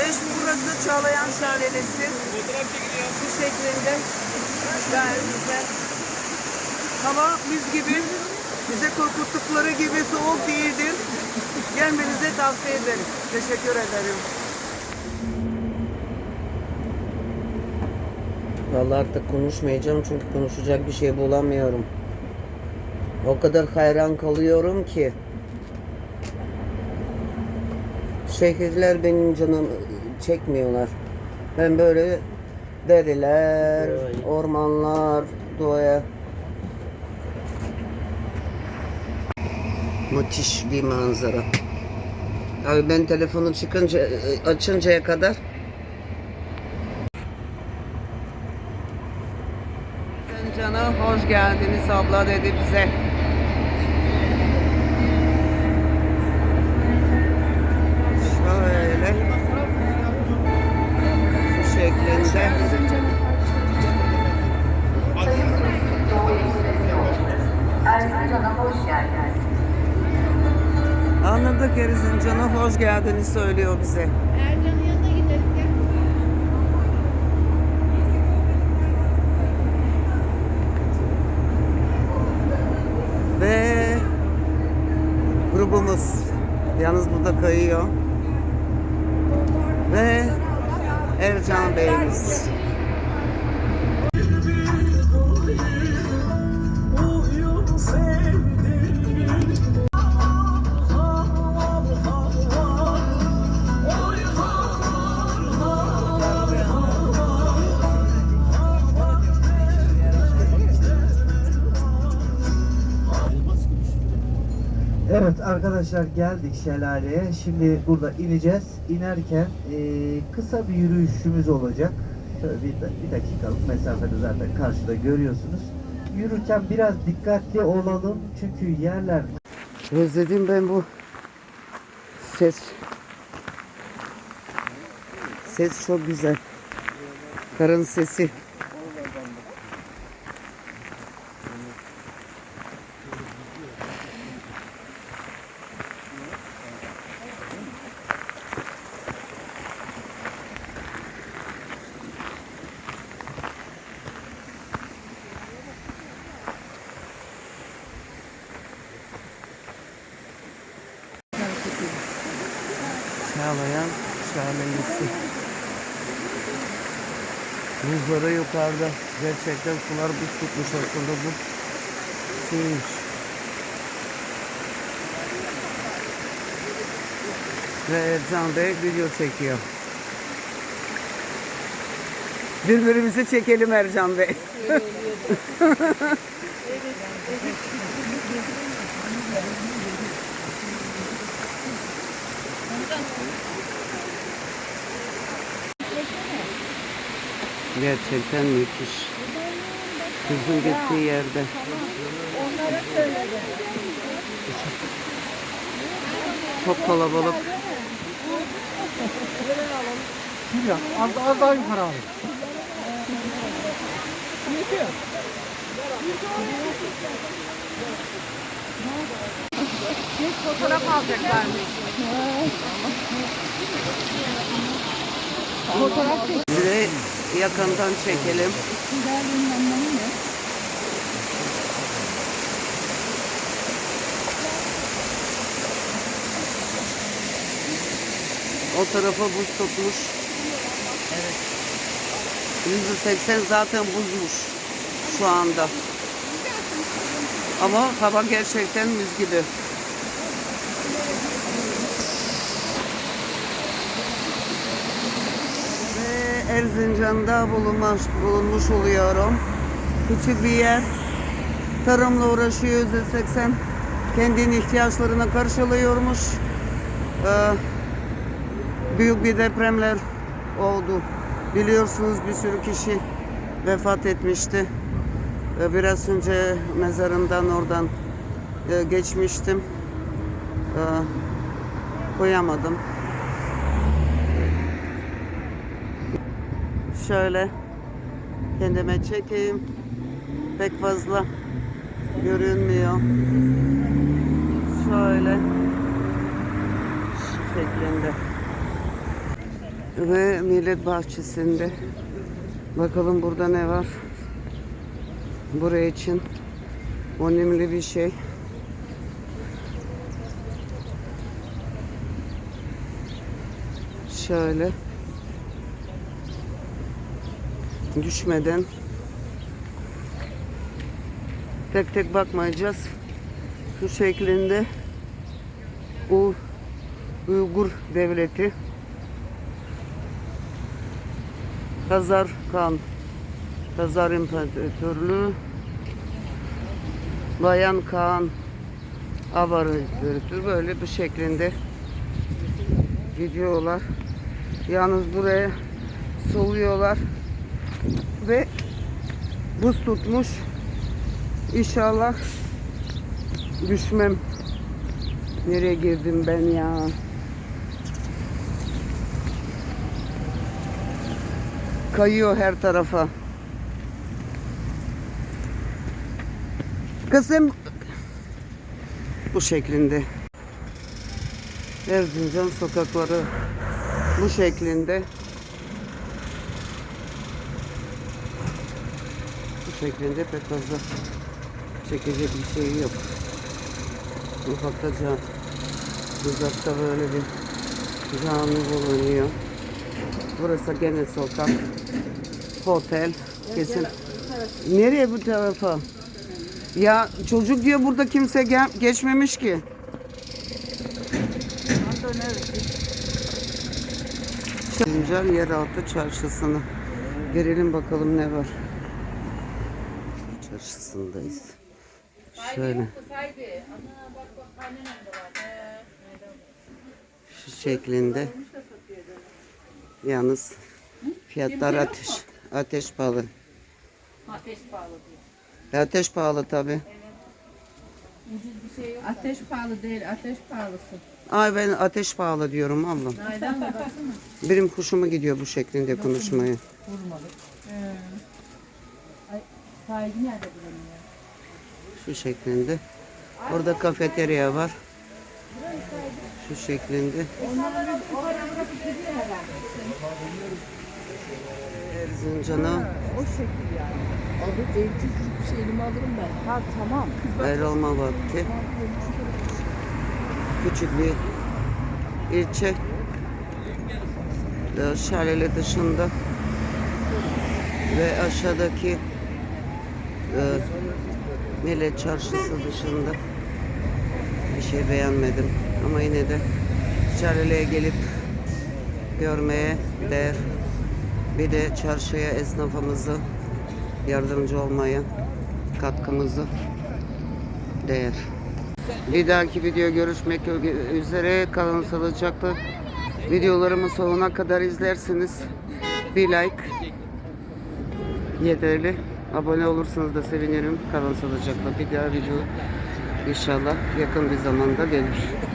Ve şimdi burası Çağlayan Şelalesi. Bu şeklinde. Gayet güzel. Hava biz gibi bize korkuttukları gibi soğuk değildir. Gelmenizi tavsiye ederim. Teşekkür ederim. Vallahi artık konuşmayacağım çünkü konuşacak bir şey bulamıyorum. O kadar hayran kalıyorum ki. Şehirler benim canım çekmiyorlar. Ben böyle deriler, ormanlar, doğaya. Müthiş bir manzara. Abi ben telefonu çıkınca açıncaya kadar Cana hoş geldiniz abla dedi bize. Şeklinde. Erzincan'a hoş geldiniz. Anladık Erzincan'a hoş geldiniz söylüyor bize. Ercan'ın yanına gidelim gel. Ve grubumuz yalnız burada kayıyor. Ve Ercan Evet arkadaşlar geldik şelaleye. Şimdi burada ineceğiz. İnerken eee, kısa bir yürüyüşümüz olacak. Şöyle bir, bir dakikalık mesafede zaten karşıda görüyorsunuz. Yürürken biraz dikkatli olalım çünkü yerler Özledim ben bu ses. Ses çok güzel. Karın sesi. Çağlayan şahanesi. Buzları yukarıda. Gerçekten sular buz tutmuş aslında bu. Şeymiş. Ve Ercan Bey video çekiyor. Birbirimizi çekelim Ercan Bey. Gerçekten müthiş. Kızın gittiği yerde. Çok kalabalık. az, az daha yukarı abi. Fotoğraf alacaklarmış. Bir de yakından çekelim. O tarafa buz tutmuş. Evet. %80 zaten buzmuş şu anda. Ama hava gerçekten müz gibi. Ve Erzincan'da bulunmuş, bulunmuş oluyorum. Küçük bir yer. Tarımla uğraşıyor %80. Kendinin ihtiyaçlarını karşılıyormuş. Ee, büyük bir depremler oldu. Biliyorsunuz bir sürü kişi vefat etmişti. Ee, Biraz önce mezarından oradan e, geçmiştim. Ee, Koyamadım. Şöyle kendime çekeyim. Pek fazla görünmüyor. Şöyle şu şeklinde. Ve millet bahçesinde. Bakalım burada ne var. Buraya için önemli bir şey. Şöyle düşmeden tek tek bakmayacağız. Şu şeklinde U Uygur Devleti Kazar Kan Kazar İmparatorluğu Bayan Kaan Avarı böyle bu şeklinde gidiyorlar. Yalnız buraya soluyorlar ve buz tutmuş. İnşallah düşmem. Nereye girdim ben ya? Kayıyor her tarafa. Kızım bu şeklinde. Erzincan sokakları bu şeklinde. Şeklinde pek fazla çekecek bir şey yok. Ufakta can, uzakta böyle bir canlı bulunuyor. Burası gene sokak, otel, kesin. Nereye bu tarafa? Ya çocuk diyor burada kimse gel- geçmemiş ki. Sincar Yeraltı Çarşısı'na girelim bakalım ne var. Çarşısındayız. Şöyle. Şu şeklinde. Yalnız fiyatlar ateş. Ateş pahalı. Ateş pahalı diyor. Ateş pahalı tabi. Ateş pahalı değil, ateş pahalısı. Ay ben ateş pahalı diyorum ablam. Baksana. Benim hoşuma gidiyor bu şeklinde konuşmayı. Vurmadık. Ay, sahibi nerede ya? Şu şeklinde. Orada kafeterya var. Şu şeklinde. Erzincan'a O şekil yani. Abi evcil bir şey elime alırım ben. Ha tamam. ayrılma vakti. Küçük bir ilçe. Şaleli dışında ve aşağıdaki e, Millet Çarşısı dışında bir şey beğenmedim. Ama yine de Şaleli'ye gelip görmeye değer. Bir de çarşıya esnafımızı yardımcı olmaya katkımızı değer. Bir dahaki video görüşmek üzere. Kalın sağlıcakla. Videolarımı sonuna kadar izlersiniz. Bir like yeterli. Abone olursanız da sevinirim. Kalın sağlıcakla. Bir daha video inşallah yakın bir zamanda gelir.